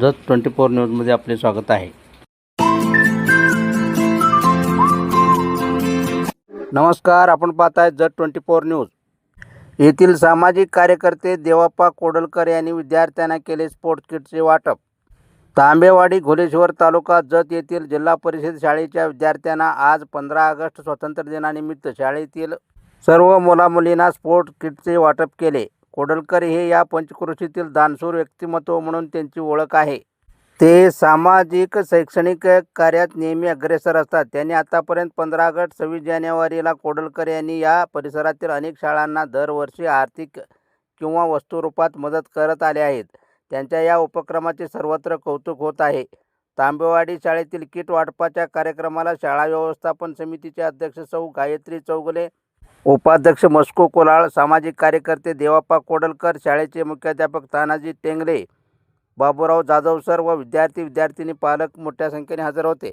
Jat twenty four न्यूजमध्ये आपले स्वागत आहे. नमस्कार आपण पाहत आहे जत ट्वेंटी फोर न्यूज. येथील सामाजिक कार्यकर्ते देवाप्पा कोडलकर यांनी विद्यार्थ्यांना केले स्पोर्ट्स किटचे वाटप. तांबेवाडी घोलेश्वर तालुका जत येथील जिल्हा परिषद शाळेच्या विद्यार्थ्यांना आज पंधरा ऑगस्ट स्वातंत्र्य दिनानिमित्त शाळेतील सर्व मुलामुलींना स्पोर्ट्स किटचे वाटप केले. कोडलकर हे या पंचक्रोशीतील दानशूर व्यक्तिमत्व म्हणून त्यांची ओळख आहे. ते सामाजिक शैक्षणिक कार्यात नेहमी अग्रेसर असतात. त्यांनी आतापर्यंत पंधरा ऑगस्ट सव्वीस जानेवारीला कोडलकर यांनी या परिसरातील अनेक शाळांना दरवर्षी आर्थिक किंवा वस्तुरूपात मदत करत आले आहेत. त्यांच्या या उपक्रमाचे सर्वत्र कौतुक होत आहे. तांबेवाडी शाळेतील किट वाटपाच्या कार्यक्रमाला शाळा व्यवस्थापन समितीचे अध्यक्ष सौ गायत्री चौगले उपाध्यक्ष मस्को कोलाळ सामाजिक कार्यकर्ते देवाप्पा कोडलकर शाळेचे मुख्याध्यापक तानाजी टेंगले बाबूराव जाधव सर व विद्यार्थी विद्यार्थिनी पालक मोठ्या संख्येने हजर होते.